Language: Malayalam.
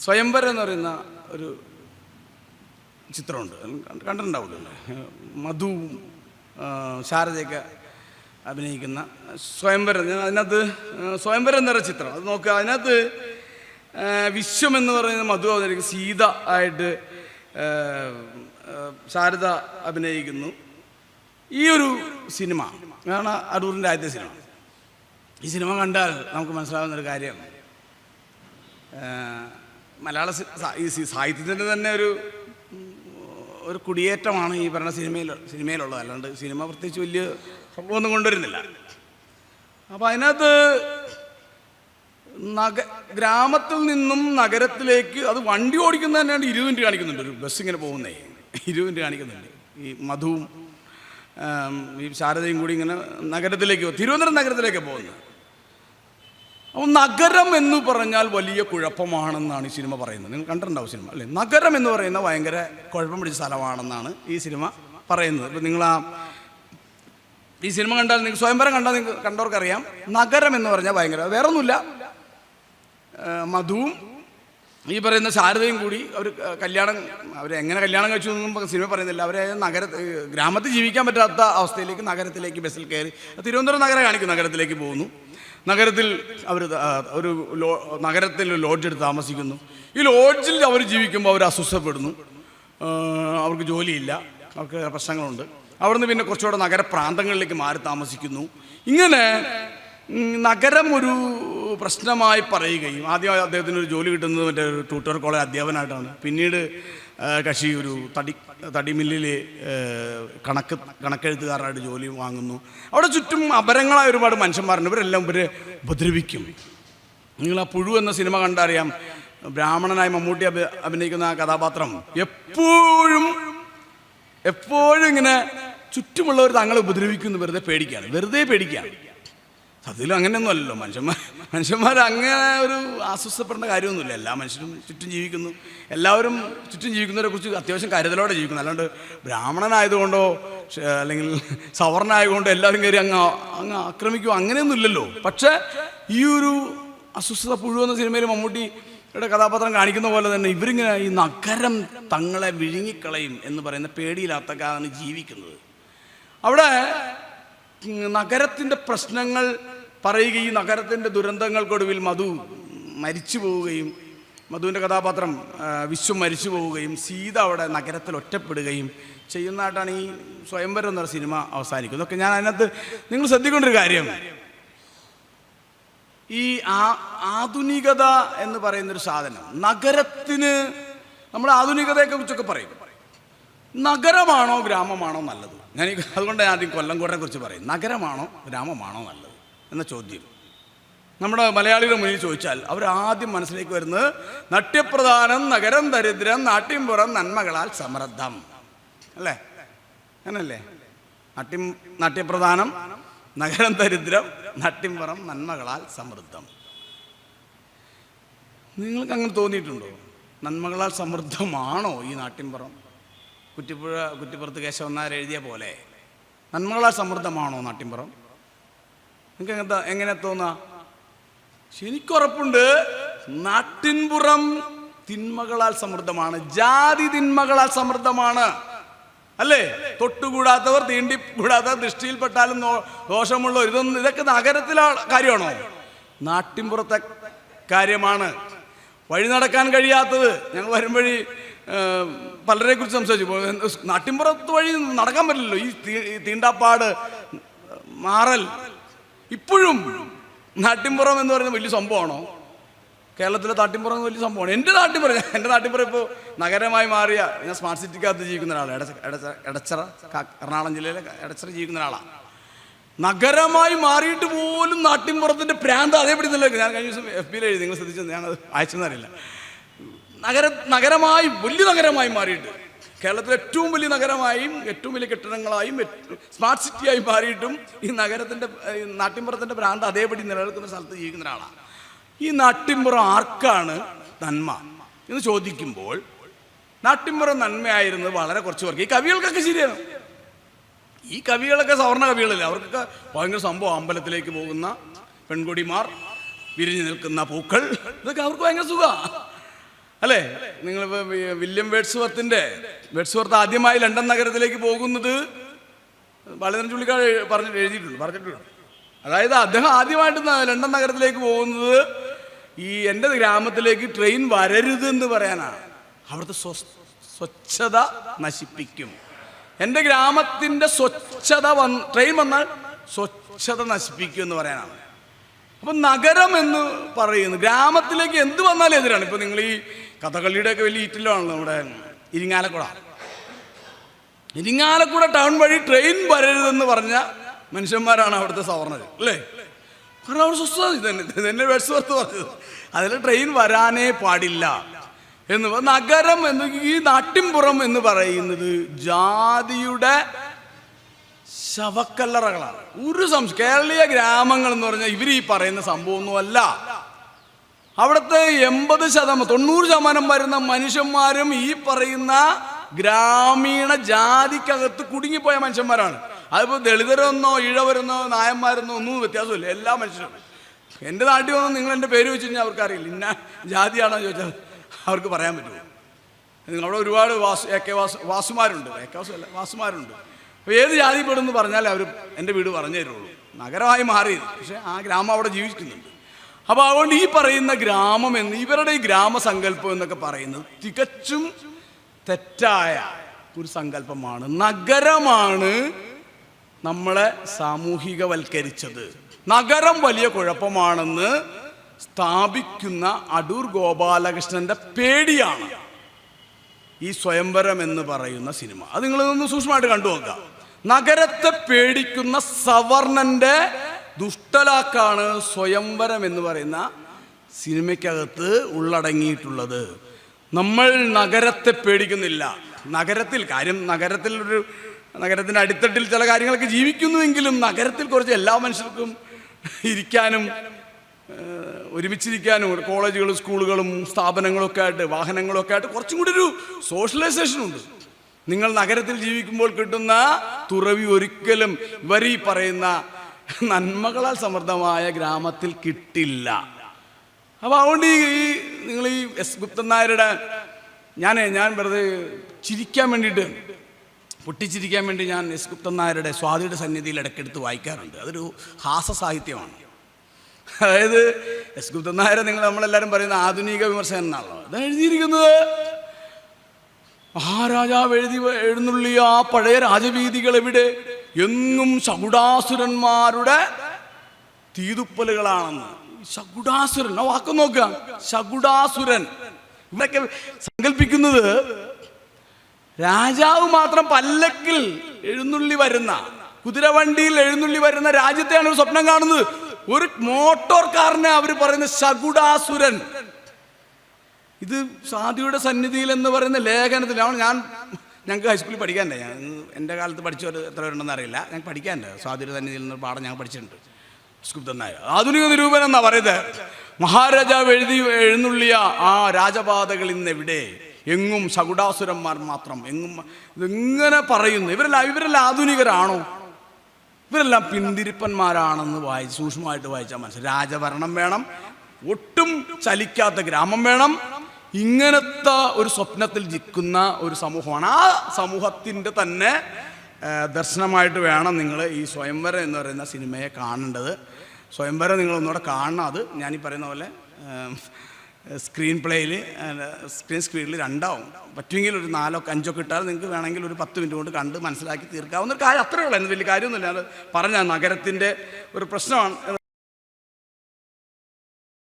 സ്വയംവരം എന്ന് പറയുന്ന ഒരു ചിത്രമുണ്ട്. കണ്ടിട്ടുണ്ടാവില്ല? മധുവും ശാരദയൊക്കെ അഭിനയിക്കുന്ന സ്വയംവരം അതിനകത്ത് സ്വയംവരം എന്ന് ചിത്രം. അത് നോക്കുക. അതിനകത്ത് വിശ്വം എന്ന് പറയുന്ന മധു അവതരിക്കും സീത ആയിട്ട് ശാരദ അഭിനയിക്കുന്നു. ഈ ഒരു സിനിമ ആണ് അടൂറിന്റെ ആദ്യത്തെ സിനിമ. ഈ സിനിമ കണ്ടാൽ നമുക്ക് മനസ്സിലാവുന്ന ഒരു കാര്യം മലയാള ഈ സാഹിത്യത്തിന്റെ തന്നെ ഒരു ഒരു കുടിയേറ്റമാണ് ഈ പറഞ്ഞ സിനിമയിൽ സിനിമയിലുള്ളത്. അല്ലാണ്ട് സിനിമ പ്രത്യേകിച്ച് വലിയ സംഭവമൊന്നും കൊണ്ടുവരുന്നില്ല. അപ്പോൾ അതിനകത്ത് നഗ ഗ്രാമത്തിൽ നിന്നും നഗരത്തിലേക്ക് അത് വണ്ടി ഓടിക്കുന്ന തന്നെയാണ് ഇരുപത് മിനിറ്റ് കാണിക്കുന്നുണ്ട്. ഒരു ബസ് ഇങ്ങനെ പോകുന്നേ. ഇരുപത് മിനിറ്റ് കാണിക്കുന്നുണ്ട്. ഈ മധുവും ഈ ശാരദയും കൂടി ഇങ്ങനെ നഗരത്തിലേക്ക് തിരുവനന്തപുരം നഗരത്തിലേക്ക് പോകുന്നത്. അപ്പോൾ നഗരം എന്ന് പറഞ്ഞാൽ വലിയ കുഴപ്പമാണെന്നാണ് ഈ സിനിമ പറയുന്നത്. നിങ്ങൾ കണ്ടിട്ടുണ്ടാവും സിനിമ അല്ലേ? നഗരം എന്ന് പറയുന്ന ഭയങ്കര കുഴപ്പം പിടിച്ച സ്ഥലമാണെന്നാണ് ഈ സിനിമ പറയുന്നത്. ഇപ്പം നിങ്ങൾ ആ ഈ സിനിമ കണ്ടാൽ നിങ്ങൾക്ക് സ്വയംവരം കണ്ടാൽ നിങ്ങൾക്ക് കണ്ടവർക്കറിയാം. നഗരം എന്ന് പറഞ്ഞാൽ ഭയങ്കര വേറെ ഒന്നുമില്ല മധുവും ഈ പറയുന്ന ശാരദയും കൂടി അവർ കല്യാണം അവർ എങ്ങനെ കല്യാണം കഴിച്ചു എന്നും സിനിമ പറയുന്നില്ല. അവരെ നഗര ഗ്രാമത്തിൽ ജീവിക്കാൻ പറ്റാത്ത അവസ്ഥയിലേക്ക് നഗരത്തിലേക്ക് ബസ്സിൽ കയറി തിരുവനന്തപുരം നഗരം കാണിക്കും നഗരത്തിലേക്ക് പോകുന്നു. നഗരത്തിൽ അവർ ഒരു നഗരത്തിൽ ലോഡ്ജ് എടുത്ത് താമസിക്കുന്നു. ഈ ലോഡ്ജിൽ അവർ ജീവിക്കുമ്പോൾ അവർ അസ്വസ്ഥപ്പെടുന്നു. അവർക്ക് ജോലിയില്ല. അവർക്ക് പ്രശ്നങ്ങളുണ്ട്. അവിടുന്ന് പിന്നെ കുറച്ചുകൂടെ നഗരപ്രാന്തങ്ങളിലേക്ക് മാറി താമസിക്കുന്നു. ഇങ്ങനെ നഗരം ഒരു പ്രശ്നമായി പറയുകയും ആദ്യം അദ്ദേഹത്തിന് ഒരു ജോലി കിട്ടുന്നത് മറ്റേ ട്യൂട്ടർ കോളേജ് അധ്യാപനമായിട്ടാണ് പിന്നീട് കക്ഷി ഒരു തടി തടിമില്ലിൽ കണക്ക് കണക്കെഴുത്തുകാരനായിട്ട് ജോലി വാങ്ങുന്നു. അവിടെ ചുറ്റും അപരങ്ങളായ ഒരുപാട് മനുഷ്യന്മാരുണ്ട്. ഇവരെല്ലാം ഇവരെ ഉപദ്രവിക്കും. നിങ്ങൾ ആ പുഴു എന്ന സിനിമ കണ്ടറിയാം. ബ്രാഹ്മണനായി മമ്മൂട്ടി അഭി അഭിനയിക്കുന്ന ആ കഥാപാത്രം എപ്പോഴും എപ്പോഴും ഇങ്ങനെ ചുറ്റുമുള്ളവർ തങ്ങളെ ഉപദ്രവിക്കുന്നു. വെറുതെ പേടിക്കുകയാണ്. വെറുതെ പേടിക്കുകയാണ്. സത്യത്തിലും അങ്ങനെയൊന്നും അല്ലല്ലോ. മനുഷ്യന്മാർ മനുഷ്യന്മാർ അങ്ങനെ ഒരു ആസ്വസ്ഥപ്പെടേണ്ട കാര്യമൊന്നുമില്ല. എല്ലാ മനുഷ്യരും ചുറ്റും ജീവിക്കുന്നു. എല്ലാവരും ചുറ്റും ജീവിക്കുന്നവരെ കുറിച്ച് അത്യാവശ്യം കരുതലോടെ ജീവിക്കുന്നു. അല്ലാണ്ട് ബ്രാഹ്മണനായതുകൊണ്ടോ അല്ലെങ്കിൽ സവർണായതുകൊണ്ടോ എല്ലാവരും കയറി അങ്ങ് അങ്ങ് ആക്രമിക്കുമോ അങ്ങനെയൊന്നും ഇല്ലല്ലോ പക്ഷേ ഈ ഒരു അസ്വസ്ഥത പുഴുവെന്ന മമ്മൂട്ടി മമ്മൂട്ടിയുടെ കഥാപാത്രം കാണിക്കുന്ന പോലെ തന്നെ ഇവരിങ്ങനെ ഈ നഗരം തങ്ങളെ വിഴുങ്ങിക്കളയും എന്ന് പറയുന്ന പേടിയില്ലാത്തക്കാണ് ജീവിക്കുന്നത്. അവിടെ നഗരത്തിന്റെ പ്രശ്നങ്ങൾ പറയുകയും നഗരത്തിന്റെ ദുരന്തങ്ങൾക്കൊടുവിൽ മധു മരിച്ചു പോവുകയും മധുവിന്റെ കഥാപാത്രം വിശ്വം മരിച്ചു പോവുകയും സീത അവിടെ നഗരത്തിൽ ഒറ്റപ്പെടുകയും ചെയ്യുന്നതായിട്ടാണ് ഈ സ്വയംവരം എന്ന സിനിമ അവസാനിക്കുന്നത്. ഒക്കെ ഞാൻ അതിനകത്ത് നിങ്ങൾ ശ്രദ്ധിക്കേണ്ട ഒരു കാര്യം. ഈ ആ ആധുനികത എന്ന് പറയുന്നൊരു സാധനം നഗരത്തിന് നമ്മൾ ആധുനികതയെ കുറിച്ചൊക്കെ പറയും. നഗരമാണോ ഗ്രാമമാണോ നല്ലത്? ഞാൻ അതുകൊണ്ട് ആദ്യം കൊല്ലംകോട്ടെ കുറിച്ച് പറയും. നഗരമാണോ ഗ്രാമമാണോ നല്ലത് എന്ന ചോദ്യം. നമ്മുടെ മലയാളികളുടെ മുന്നിൽ ചോദിച്ചാൽ അവർ ആദ്യം മനസ്സിലേക്ക് വരുന്നത് നട്യപ്രധാനം നഗരം ദരിദ്രം നാട്ടിൻപുറം നന്മകളാൽ സമൃദ്ധം. അല്ലേ? അങ്ങനല്ലേ? നാട്ടിൻ നാട്യപ്രധാനം നഗരം ദരിദ്രം നാട്യംപുറം നന്മകളാൽ സമൃദ്ധം. നിങ്ങൾക്ക് അങ്ങനെ തോന്നിയിട്ടുണ്ടോ? നന്മകളാൽ സമൃദ്ധമാണോ ഈ നാട്ടിൻപുറം? കുറ്റിപ്പുഴ കുറ്റിപ്പുറത്ത് കേശവൻ നായർ എഴുതിയ പോലെ. നന്മകളാൽ സമൃദ്ധമാണോ നാട്ടിൻപുറം? നിങ്ങൾക്ക് എങ്ങനത്തെ എങ്ങനെ തോന്നാ? പക്ഷെ എനിക്കുറപ്പുണ്ട് നാട്ടിൻപുറം തിന്മകളാൽ സമൃദ്ധമാണ് ജാതി തിന്മകളാൽ സമൃദ്ധമാണ്. അല്ലേ? തൊട്ടുകൂടാത്തവർ തീണ്ടി കൂടാത്തവർ ദൃഷ്ടിയിൽപ്പെട്ടാലും ദോഷമുള്ള ഇതൊന്നും ഇതൊക്കെ നഗരത്തിലെ കാര്യമാണോ? നാട്ടിൻപുറത്തെ കാര്യമാണ്. വഴി നടക്കാൻ കഴിയാത്തത് ഞങ്ങൾ വരുമ്പഴി പലരെ കുറിച്ച് സംസാരിച്ചു. നാട്ടിൻപുറത്ത് വഴി നടക്കാൻ പറ്റില്ലല്ലോ. ഈ തീണ്ടാപ്പാട് മാറൽ. ഇപ്പോഴും നാട്ടിൻപുറം എന്ന് പറയുന്നത് വലിയ സംഭവമാണോ? കേരളത്തിലെ നാട്ടിൻപുറം വലിയ സംഭവമാണ്? എന്റെ നാട്ടിൻപുറം എന്റെ നാട്ടിൻപുറം ഇപ്പോൾ നഗരമായി മാറിയ ഞാൻ സ്മാർട്ട് സിറ്റിക്കകത്ത് ജീവിക്കുന്ന ഒരാളാണ് എടച്ച എടച്ച- എടച്ചറ എറണാകുളം ജില്ലയിലെ എടച്ചറ ജീവിക്കുന്ന ഒരാളാണ് നഗരമായി മാറിയിട്ട് പോലും നാട്ടിൻപുറത്തിന്റെ പ്രാന്ത് അതേപടി നിലനിൽക്കും ഞാൻ കഴിഞ്ഞ ദിവസം എഫ് ബിയിൽ എഴുതി. നിങ്ങൾ ശ്രദ്ധിച്ചത് ഞാനത് അയച്ചെന്നറിയില്ല നഗര നഗരമായി വലിയ നഗരമായി മാറിയിട്ട്. കേരളത്തിലെ ഏറ്റവും വലിയ നഗരമായും ഏറ്റവും വലിയ കെട്ടിടങ്ങളായും സ്മാർട്ട് സിറ്റിയായി മാറിയിട്ടും ഈ നഗരത്തിന്റെ നാട്ടിൻപുറത്തിന്റെ ഭ്രാന്ത് അതേപടി നിലനിൽക്കുന്ന സ്ഥലത്ത് ജീവിക്കുന്ന ഒരാളാണ് ഈ നാട്ടിൻപുറം ആർക്കാണ് നന്മ? എന്ന് ചോദിക്കുമ്പോൾ നാട്ടിൻപുറം നന്മയായിരുന്നത് വളരെ കുറച്ച് പേർക്ക്. ഈ കവികൾക്കൊക്കെ ശരിയാണ്. ഈ കവികളൊക്കെ സവർണ കവികളല്ലേ? അവർക്കൊക്കെ ഭയങ്കര സംഭവം. അമ്പലത്തിലേക്ക് പോകുന്ന പെൺകുടിമാർ വിരിഞ്ഞു നിൽക്കുന്ന പൂക്കൾ ഇതൊക്കെ അവർക്ക് ഭയങ്കര സുഖമാണ് അല്ലേ? നിങ്ങൾ വില്യം വേഡ്സ്വർത്തിന്റെ വേഡ്സ്വർത്ത് ആദ്യമായി ലണ്ടൻ നഗരത്തിലേക്ക് പോകുന്നത് ബാലചന്ദ്രൻ ചുള്ളിക്കാട് പറഞ്ഞു എഴുതിയിട്ടുണ്ട് പറഞ്ഞിട്ടുണ്ട്. അതായത് അദ്ദേഹം ആദ്യമായിട്ട് ലണ്ടൻ നഗരത്തിലേക്ക് പോകുന്നത് ഈ എന്റെ ഗ്രാമത്തിലേക്ക് ട്രെയിൻ വരരുത് എന്ന് പറയാനാണ്. അവിടുത്തെ സ്വ- സ്വച്ഛത നശിപ്പിക്കും. എന്റെ ഗ്രാമത്തിന്റെ സ്വച്ഛത വന്ന് ട്രെയിൻ വന്നാൽ സ്വച്ഛത നശിപ്പിക്കും എന്ന് പറയാനാണ്. അപ്പം നഗരം എന്ന് പറയുന്നു. ഗ്രാമത്തിലേക്ക് എന്ത് വന്നാലും എതിരാണ്. ഇപ്പം നിങ്ങൾ ഈ കഥകളിയുടെ ഒക്കെ വലിയ ഈറ്റിലാണല്ലോ നമ്മുടെ ഇരിങ്ങാലക്കുട. ഇരിങ്ങാലക്കുട ടൗൺ വഴി ട്രെയിൻ വരരുതെന്ന് പറഞ്ഞ മനുഷ്യന്മാരാണ് അവിടുത്തെ സവർണർ അല്ലേ? കാരണം അവിടെ സ്വസ്ഥത തന്നെ ഇത് തന്നെ വേഴ്സ്വർത്ത് പറഞ്ഞത്. അതിൽ ട്രെയിൻ വരാനേ പാടില്ല എന്ന് നഗരം എന്ന് ഈ നാട്ടിൻപുറം എന്ന് പറയുന്നത് ജാതിയുടെ ശവക്കല്ലറകളാണ്. ഒരു സംശയം കേരളീയ ഗ്രാമങ്ങൾ എന്ന് പറഞ്ഞാൽ ഇവർ ഈ പറയുന്ന സംഭവമൊന്നുമല്ല. അവിടുത്തെ എൺപത് ശതമാനം തൊണ്ണൂറ് ശതമാനം വരുന്ന മനുഷ്യന്മാരും ഈ പറയുന്ന ഗ്രാമീണ ജാതിക്കകത്ത് കുടുങ്ങിപ്പോയ മനുഷ്യന്മാരാണ്. അതിപ്പോൾ ദളിതരെന്നോ ഇഴവരെന്നോ നായന്മാരെന്നോ ഒന്നും വ്യത്യാസമില്ല. എല്ലാ മനുഷ്യരും. എന്റെ നാട്ടിൽ വന്ന് നിങ്ങൾ എന്റെ പേര് വെച്ച് കഴിഞ്ഞാൽ അവർക്കറിയില്ല. ഇന്ന ജാതിയാണോ ചോദിച്ചാൽ അവർക്ക് പറയാൻ പറ്റുമോ? നിങ്ങളവിടെ ഒരുപാട് വാസു എ കെ വാസു വാസുമാരുണ്ട്. എ കെ വാസു അല്ല വാസുമാരുണ്ട്. അപ്പോൾ ഏത് ജാതിപ്പെടുന്നു പറഞ്ഞാൽ അവർ എന്റെ വീട് പറഞ്ഞു തരുള്ളൂ. നഗരമായി മാറിയത് പക്ഷേ ആ ഗ്രാമം അവിടെ ജീവിക്കുന്നുണ്ട്. അപ്പോൾ അതുകൊണ്ട് ഈ പറയുന്ന ഗ്രാമം എന്ന് ഇവരുടെ ഈ ഗ്രാമസങ്കല്പം എന്നൊക്കെ പറയുന്നത് തികച്ചും തെറ്റായ ഒരു സങ്കല്പമാണ്. നഗരമാണ് നമ്മളെ സാമൂഹികവൽക്കരിച്ചത്. നഗരം വലിയ കുഴപ്പമാണെന്ന് സ്ഥാപിക്കുന്ന അടൂർ ഗോപാലകൃഷ്ണന്റെ പേടിയാണ് ഈ സ്വയംവരം എന്ന് പറയുന്ന സിനിമ. അത് നിങ്ങൾ ഒന്ന് സൂക്ഷ്മമായിട്ട് കണ്ടു നോക്കുക നഗരത്തെ പേടിക്കുന്ന സവർണന്റെ ദുഷ്ടലാക്കാണ് സ്വയംവരം എന്ന് പറയുന്ന സിനിമയ്ക്കകത്ത് ഉള്ളടങ്ങിയിട്ടുള്ളത്. നമ്മൾ നഗരത്തെ പേടിക്കുന്നില്ല. നഗരത്തിൽ കാര്യം നഗരത്തിൽ ഒരു നഗരത്തിന്റെ അടിത്തട്ടിൽ ചില കാര്യങ്ങളൊക്കെ ജീവിക്കുന്നുവെങ്കിലും നഗരത്തിൽ കുറച്ച് എല്ലാ മനുഷ്യർക്കും ഇരിക്കാനും ഒരുമിച്ചിരിക്കാനും ഒരു കോളേജുകളും സ്കൂളുകളും സ്ഥാപനങ്ങളൊക്കെ ആയിട്ട് വാഹനങ്ങളൊക്കെ ആയിട്ട് കുറച്ചും കൂടി ഒരു സോഷ്യലൈസേഷൻ ഉണ്ട്. നിങ്ങൾ നഗരത്തിൽ ജീവിക്കുമ്പോൾ കിട്ടുന്ന തുറവി ഒരിക്കലും വരി പറയുന്ന നന്മകളാൽ സമൃദ്ധമായ ഗ്രാമത്തിൽ കിട്ടില്ല. അപ്പോൾ അതുകൊണ്ട് ഈ നിങ്ങൾ ഈ എസ് ഗുപ്തൻ നായരുടെ ഞാൻ ഞാൻ വെറുതെ ചിരിക്കാൻ വേണ്ടിയിട്ട് പൊട്ടിച്ചിരിക്കാൻ വേണ്ടി ഞാൻ എസ് ഗുപ്തൻ നായരുടെ സ്വാതിയുടെ സന്നിധിയിൽ ഇടയ്ക്കെടുത്ത് വായിക്കാറുണ്ട്. അതൊരു ഹാസ സാഹിത്യമാണ്. അതായത് എസ് ഗുപ്തൻ നായരെ നിങ്ങൾ നമ്മളെല്ലാവരും പറയുന്ന ആധുനിക വിമർശനം എന്നാണല്ലോ അത് എഴുതിയിരിക്കുന്നത്. മഹാരാജാവ് എഴുതി എഴുന്നള്ളിയ ആ പഴയ രാജവീതികൾ എവിടെ എങ്ങും ശകുടാസുരന്മാരുടെ തീതുപ്പലുകളാണെന്ന്. ശകുടാസുരൻ ആ വാക്ക് നോക്കുക. ശകുടാസുരൻ. ഇവിടെയൊക്കെ സങ്കല്പിക്കുന്നത് രാജാവ് മാത്രം പല്ലക്കിൽ എഴുന്നള്ളി വരുന്ന കുതിരവണ്ടിയിൽ എഴുന്നള്ളി വരുന്ന രാജ്യത്തെയാണ് ഒരു സ്വപ്നം കാണുന്നത്. ഒരു മോട്ടോർ കാറിനെ അവർ പറയുന്ന ശകുടാസുരൻ. ഇത് സാധിയുടെ സന്നിധിയിൽ എന്ന് പറയുന്ന ലേഖനത്തിലാണ് ഞാൻ ഞങ്ങൾക്ക് ഹൈസ്കൂളിൽ പഠിക്കാനുണ്ട്. ഞാൻ എന്റെ കാലത്ത് പഠിച്ചവർ എത്ര പേരുണ്ടെന്ന് അറിയില്ല. ഞങ്ങൾക്ക് പഠിക്കാനുണ്ട്. സ്വാതിര സന്നിധിയിൽ നിന്ന് പാഠം ഞങ്ങൾ പഠിച്ചിട്ടുണ്ട്. സ്കുപ്തനായ ആധുനിക നിരൂപനം എന്നാ പറയുന്നത്. മഹാരാജാവ് എഴുതി എഴുന്നള്ളിയ ആ രാജപാതകൾ ഇന്ന് എവിടെ എങ്ങും സകുടാസുരന്മാർ മാത്രം. എങ്ങും ഇതെങ്ങനെ പറയുന്നു? ഇവരെല്ലാം ഇവരെല്ലാം ആധുനികരാണോ? ഇവരെല്ലാം പിന്തിരിപ്പന്മാരാണെന്ന് വായിച്ച് സൂക്ഷ്മമായിട്ട് വായിച്ചാൽ മനസ്സിലായി രാജഭരണം വേണം. ഒട്ടും ചലിക്കാത്ത ഗ്രാമം വേണം. ഇങ്ങനത്തെ ഒരു സ്വപ്നത്തിൽ ജിക്കുന്ന ഒരു സമൂഹമാണ്. ആ സമൂഹത്തിന്റെ തന്നെ ദർശനമായിട്ട് വേണം നിങ്ങൾ ഈ സ്വയംവരം എന്ന് പറയുന്ന സിനിമയെ കാണേണ്ടത്. സ്വയംവരം നിങ്ങൾ ഒന്നുകൂടെ കാണണം. അത് ഞാനീ പറയുന്ന പോലെ സ്ക്രീൻ പ്ലേയിൽ സ്ക്രീൻ സ്ക്രീനിൽ രണ്ടാവും. പറ്റുമെങ്കിൽ ഒരു നാലോ അഞ്ചോ കിട്ടാൽ നിങ്ങൾക്ക് വേണമെങ്കിൽ ഒരു പത്ത് മിനിറ്റ് കൊണ്ട് കണ്ട് മനസ്സിലാക്കി തീർക്കാവുന്ന ഒരു കാര്യം. അത്രയേ ഉള്ളൂ. എന്ന് വലിയ കാര്യമൊന്നുമില്ല. അത് പറഞ്ഞ നഗരത്തിന്റെ ഒരു പ്രശ്നമാണ്.